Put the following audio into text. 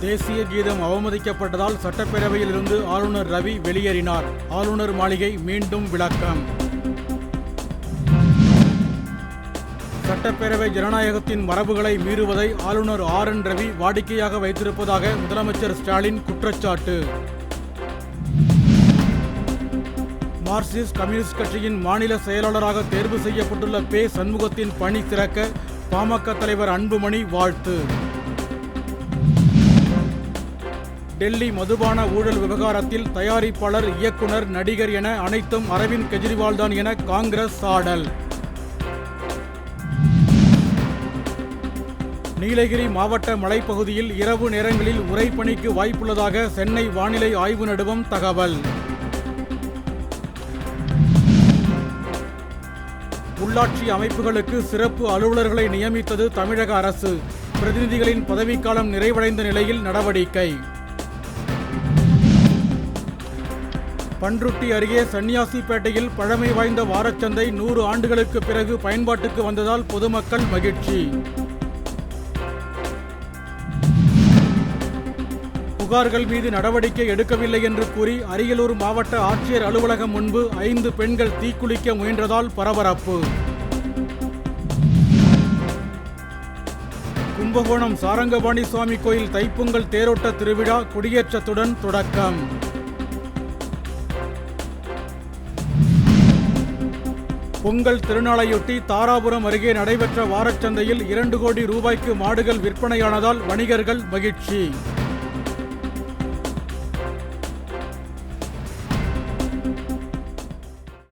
தேசிய கீதம் அவமதிக்கப்பட்டதால் சட்டப்பேரவையிலிருந்து ஆளுநர் ரவி வெளியேறினார். ஆளுநர் மாளிகை மீண்டும் விளக்கம். சட்டப்பேரவை ஜனநாயகத்தின் மரபுகளை மீறுவதை ஆளுநர் ஆர் என் ரவி வாடிக்கையாக வைத்திருப்பதாக முதலமைச்சர் ஸ்டாலின் குற்றச்சாட்டு. மார்க்சிஸ்ட் கம்யூனிஸ்ட் கட்சியின் மாநில செயலாளராக தேர்வு செய்யப்பட்டுள்ள பே சண்முகத்தின் பணி திறக்க பாமக தலைவர் அன்புமணி வாழ்த்து. டெல்லி மதுபான ஊழல் விவகாரத்தில் தயாரிப்பாளர் இயக்குனர் நடிகர் என அனைத்தும் அரவிந்த் கெஜ்ரிவால் தான் என காங்கிரஸ் சாடல் நீலகிரி மாவட்ட மலைப்பகுதியில் இரவு நேரங்களில் உறைபனிக்கு வாய்ப்புள்ளதாக சென்னை வானிலை ஆய்வு நடுவம் தகவல். உள்ளாட்சி அமைப்புகளுக்கு சிறப்பு அலுவலர்களை நியமித்தது தமிழக அரசு. பிரதிநிதிகளின் பதவிக்காலம் நிறைவடைந்த நிலையில் நடவடிக்கை. பன்ருட்டி அருகே சன்னியாசிப்பேட்டையில் பழமை வாய்ந்த வாரச்சந்தை நூறு ஆண்டுகளுக்கு பிறகு பயன்பாட்டுக்கு வந்ததால் பொதுமக்கள் மகிழ்ச்சி. புகார்கள் மீது நடவடிக்கை எடுக்கவில்லை என்று கூறி அரியலூர் மாவட்ட ஆட்சியர் அலுவலகம் முன்பு ஐந்து பெண்கள் தீக்குளிக்க முயன்றதால் பரபரப்பு. கும்பகோணம் சாரங்கபாணி சுவாமி கோயில் தைப்பொங்கல் தேரோட்ட திருவிழா கொடியேற்றத்துடன் தொடக்கம். பொங்கல் திருநாளையொட்டி தாராபுரம் அருகே நடைபெற்ற வாரச்சந்தையில் இரண்டு கோடி ரூபாய்க்கு மாடுகள் விற்பனையானதால் வணிகர்கள் மகிழ்ச்சி.